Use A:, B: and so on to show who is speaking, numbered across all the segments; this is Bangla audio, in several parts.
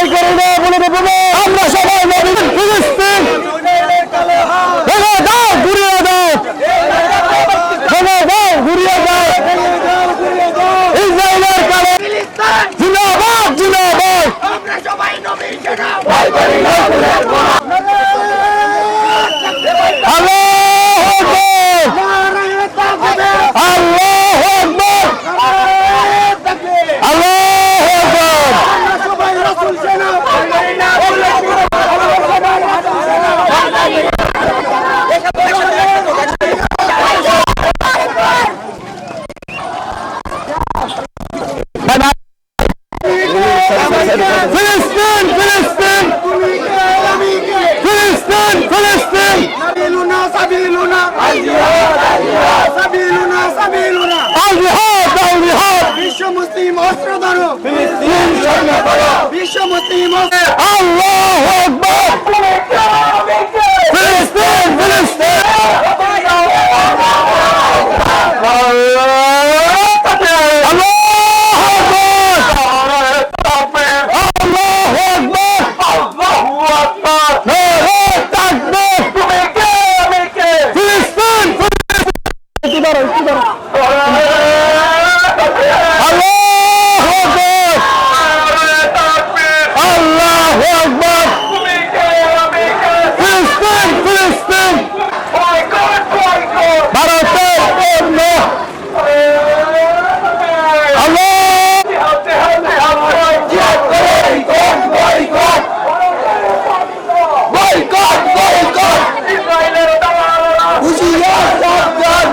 A: আমরা ফিলিস্তিন ফিলিস্তিন ফিলিস্তিন ফিলিস্তিন আল জিহাদ আল জিহাদ
B: বিশ্ব মুসলিম অস্ত্র ধরো
A: ফিলিস্তিন সৈন্য করো
B: বিশ্ব মুসলিম
A: আল্লাহু আকবার ফিলিস্তিন ফিলিস্তিন আল্লাহু আকবার নারে তাকবীর ফিলিস্তিন ফিলিস্তিন দাঁড়াও একটু দাঁড়াও আল্লাহু আকবার আল্লাহু আকবার ফিলিস্তিন ফিলিস্তিন ভারতের পণ্য আল্লাহ বয়কট বয়কট হুশিয়ার সাবধান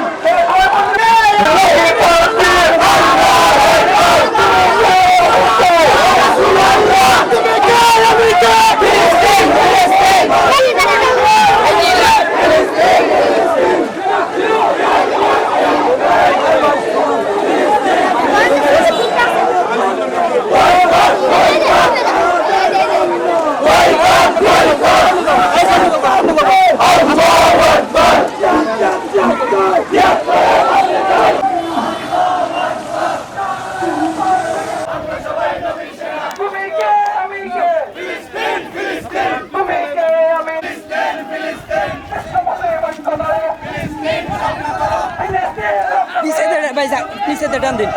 C: পিছে দে ভাই যা পিছে দে টান দিন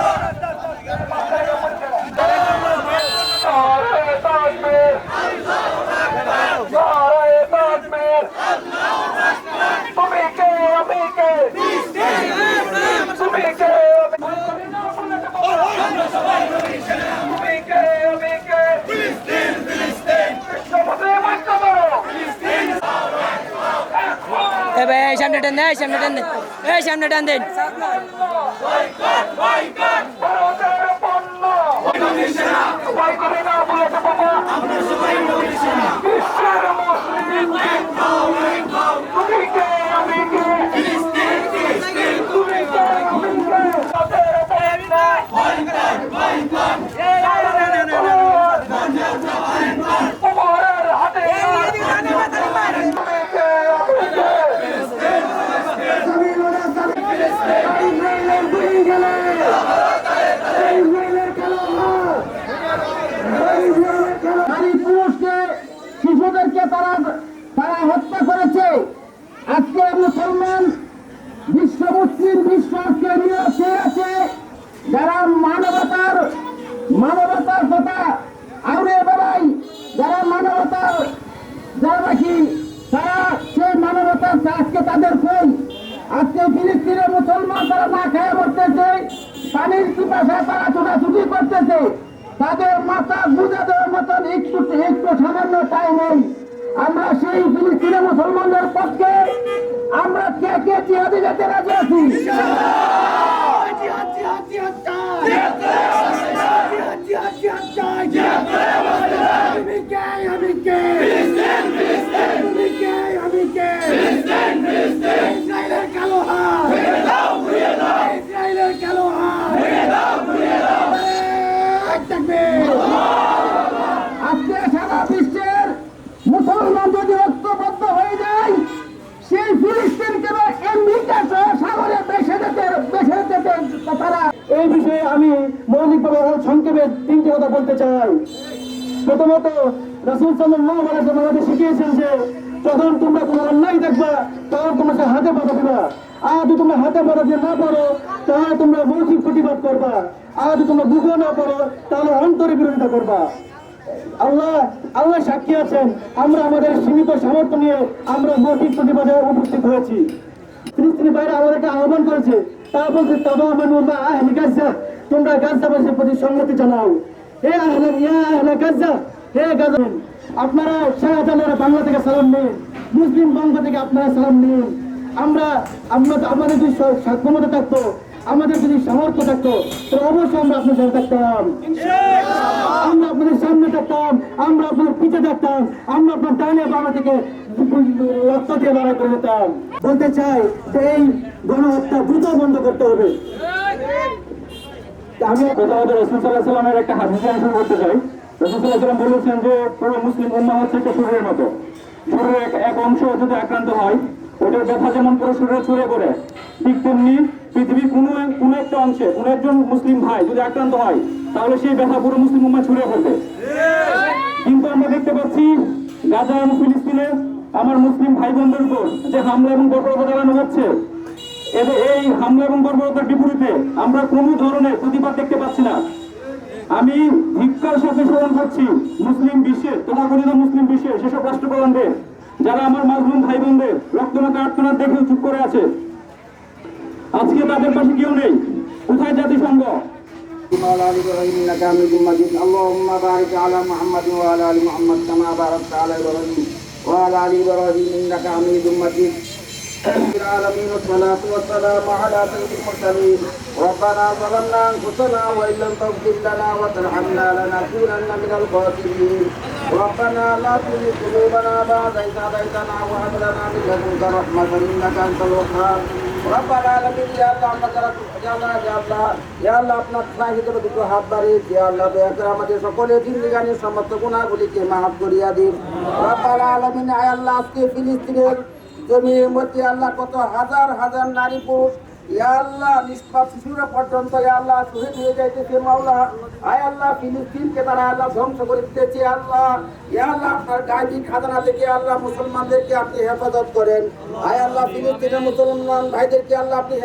D: ফিলিস্তিন ফিলিস্তিন
E: এ ভাই এই সামনে টান দেন এই সামনে টান দেন এই সামনে টান দেন
C: ভারতের পণ্য ভয় করে না বুলেট বোমা বিশ্বের মুসলিম তুমি কে আমি কে তুমি কে আমি কে ভারতের পণ্য উপহারের হাতে তুমি কে আমি কে ইসরায়েলের দুই গেলে ইসরায়েলের খেলা ইসরায়েলের খেলা
D: নারী পুরুষকে শিশুদেরকে তারা তারা হত্যা করেছে আজকে মুসলমান বিশ্ব আজকে আছে যারা মানবতার মানবতার কথা আউরে বেড়াই যারা মানবতার যারা নাকি তারা সেই মানবতার আজকে তাদের কই আজকে ফিলিস্তিনের মুসলমান তারা না খেয়ে মরতেছে পানির পিপাসায় তারা ছোটাছুটি করতেছে তাদের মাথা বুঝা দেওয়ার মতন একটু একটু সামান্য টাইম নেই আমরা সেই ফিলিস্তিনের মুসলমানদের পক্ষে আমরা কে কে জিহাদি যেতে রাজি আছি আমি কে আমি কে আমি কে আমি কে ইসরায়েলের কালো হাত ইসরায়েলের কালো হাত এক তাকবীর। আজকে সারা বিশ্বের মুসলমান যদি ঐক্যবদ্ধ হয়ে যায় সেই ফিলিস্তিনকে বা আমেরিকা সহ সাগরে বেসে যেতে বেসে যেতে তারা এই বিষয়ে আমি মৌলিকভাবে সংক্ষেপে তিনটি কথা বলতে চাই। প্রথমত, রাসুল সাল্লাহ শিখিয়েছেন যে, যখন তোমরা কোনো অন্যায় দেখবা, তখন তোমাকে হাতে বাধা দিবা। আর তোমরা হাতে বাধা দিয়ে না পারো, তাহলে তোমরা মৌখিক প্রতিবাদ করবা। আর তোমরা বুঝে না পারো, তাহলে অন্তরে বিরোধিতা করবা। আল্লাহ আল্লাহ সাক্ষী আছেন, আমরা আমাদের সীমিত সামর্থ্য নিয়ে আমরা মৌখিক প্রতিবাদে উপস্থিত হয়েছি। ফিলিস্তিনি বাইরে আমাদেরকে আহ্বান করেছে তা বলছে তবে আমার মা আহলি গাজা তোমরা গাজাবাসীর প্রতি সম্মতি জানাও। হে আহলে ইয়া আহলে গাজা হে গাজা আপনারা শাহজালালের বাংলা থেকে সালাম নিন মুসলিম বঙ্গ থেকে আপনারা সালাম নিন। আমরা আমরা আমাদের যদি সক্ষমতা থাকতো আমাদের যদি সামর্থ্য থাকতো তাহলে অবশ্যই আমরা আপনার সাথে থাকতাম। আমরা আপনাদের সামনে থাকতাম আমরা আপনাদের পিছে থাকতাম আমরা আপনার ডাইনে বাবা থেকে রক্ত দিয়ে লড়াই করে বলতে চাই এই গণহত্যা দ্রুত বন্ধ করতে হবে। আমি সাল্লামের একটা করতে চাই। সাল্লাম বলেছেন যে মুসলিম উম্মা হচ্ছে একটা শরীরের মতো। শরীরের এক- অংশ যদি আক্রান্ত হয়, ওটার ব্যথা যেমন শরীরে ছড়িয়ে পড়ে, ঠিক তেমনি পৃথিবীর কোনো কোনো একটা অংশে, কোনো একজন মুসলিম ভাই যদি আক্রান্ত হয়, তাহলে সেই ব্যথা পুরো মুসলিম উম্মা ছড়িয়ে পড়বে। কিন্তু আমরা দেখতে পাচ্ছি গাজা এবং ফিলিস্তিনে আমার মুসলিম ভাই বোনদের উপর যে হামলা এবং বর্বরতা চালানো হচ্ছে এদের এই হামলা এবং বর্বরতার বিপরীতে আমরা কোনো ধরনের প্রতিবাদ দেখতে পাচ্ছি না আমি ধিক্কার সাথে স্মরণ করছি মুসলিম বিশ্বের তথাকথিত মুসলিম বিশ্বের সেসব রাষ্ট্রপ্রধানদের যারা আমার মাজলুম ভাই বোনদের রক্তমাতা আর্তনাদ দেখে চুপ করে আছে আজকে তাদের পাশে কেউ নেই কোথায় জাতিসংঘ وعلى ال ابراهيم انك حميد مجيد اللهم بارك على محمد وعلى ال محمد كما باركت على ابراهيم وعلى ال ابراهيم انك حميد مجيد رب العالمين والصلاة والسلام على سيد المرسلين ربنا ظلمنا انفسنا وان لم تغفر لنا وترحمنا لنكونن من الخاسرين ربنا لا تزغ قلوبنا بعد إذ هديتنا وهب لنا من لدنك رحمة انك انت الوهاب রব্বাল আলামিন, ইয়া আল্লাহ যারা ইয়া আপনার ঠাই দুটো হাত বাড়ি ইয়া আল্লাহ, দয়া করে আমাদের সকলের জিন্দিগানের সমস্ত গুণাগুলিকে মাফ করিয়া দিন। রব্বাল আলামিন, আয় আল্লাহ, আজকে ফিলিস্তিনের জমির মধ্যে আল্লাহ কত হাজার হাজার নারী পুরুষ আল্লাহ শিশুরা আল্লাহ যাইতেছে, মাওলা। আল্লাহ তারা আল্লাহ ধ্বংস আল্লাহ। আপনার থেকে আল্লাহ, মুসলমানদেরকে আপনি করেন। মুসলমান ভাইদেরকে আল্লাহ আপনি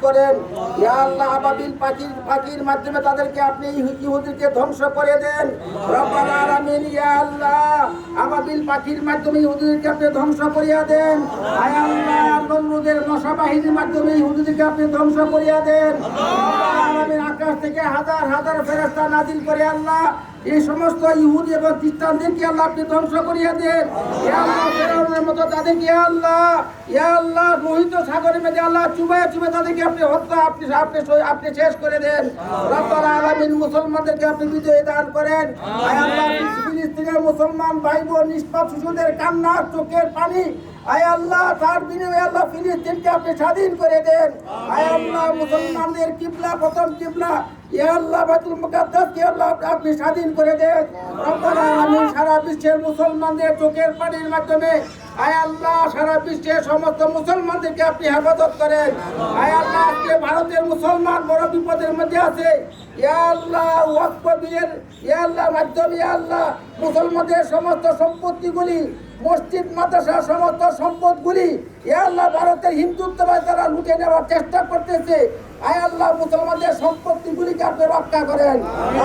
D: করেন। ইয়া আল্লাহ পাখির পাখির মাধ্যমে তাদেরকে আপনি ইহুদিকে ধ্বংস করে দেন। আল্লাহ, আবাবিল পাখির মাধ্যমে ইহুদিকে আপনি ধ্বংস করিয়া দেন। আয় আল্লাহ, নমরুদের মশা বাহিনীর মাধ্যমে ইহুদিকে আপনি ধ্বংস করিয়া দেন। আকাশ থেকে হাজার হাজার ফেরেশতা নাজিল করে আল্লাহ, এই সমস্ত ইহুদ এবং খ্রিস্টানদেরকে আল্লাহ আপনি ধ্বংস করিয়া দেন। মতো তাদেরকে আল্লাহ ইয়া আল্লাহ লোহিত সাগরের মধ্যে আল্লাহ চুবায় চুবে তাদেরকে আপনি হত্যা, আপনি আপনি আপনি শেষ করে দেন। রব্বাল আলামিন মুসলমানদেরকে আপনি বিজয় দান করেন। আল্লাহ, ফিলিস্তিনের মুসলমান ভাই বোন নিষ্পাপ শিশুদের কান্না, চোখের পানি আয় আল্লাহ, তার বিনিময়ে আল্লাহ ফিলিস্তিনকে আপনি স্বাধীন করে দেন। আয় আল্লাহ, মুসলমানদের কিবলা, প্রথম কিবলা। ইয়া আল্লাহ, বাইতুল মুকাদ্দাসকে আপনি স্বাধীন করে দেন। রব্বানা সারা বিশ্বের মুসলমানদের চোখের পানির মাধ্যমে। আয় আল্লাহ, সারা বিশ্বের সমস্ত মুসলমানদেরকে আপনি হেফাজত করেন। আয় আল্লাহ, আজকে ভারতের মুসলমান বড় বিপদের মধ্যে আছে। ইয়া আল্লাহ, ওয়াকফ মাধ্যমে আল্লাহ, মুসলমানদের সমস্ত সম্পত্তিগুলি মসজিদ মাদ্রাসা সমস্ত সম্পদগুলি এ আল্লাহ ভারতের হিন্দুত্ববাদ তারা লুটে নেওয়ার চেষ্টা করতেছে। আয় আল্লাহ মুসলমানদের সম্পত্তিগুলিকে আপনি রক্ষা করেন।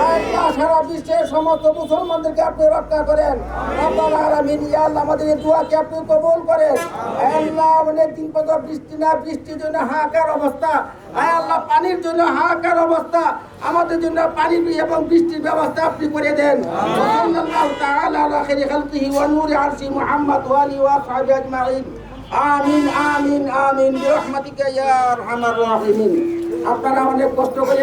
D: আয় আল্লাহ সারা বিশ্বের সমস্ত মুসলমানদেরকে আপনি রক্ষা করেন। আল্লাহ আলামিন ইয়া আল্লাহ আমাদের এই দোয়াকে আপনি কবুল করেন। আয় আল্লাহ অনেক দিন পর্যন্ত বৃষ্টি না বৃষ্টির জন্য হাহাকার অবস্থা। আয় আল্লাহ পানির জন্য হাহাকার অবস্থা। আমাদের জন্য পানি এবং বৃষ্টির ব্যবস্থা আপনি করে দেন। সাল্লাল্লাহু তাআলা আলা খাইরি খালকিহি ওয়া নূরি আরশি মুহাম্মদ ওয়া আলিহি ওয়া আসহাবিহি আজমাইন। আমিন আমিন আমিন। বিরহমাতিকা আরহামার রাহিমিন। আপনারা অনেক কষ্ট করে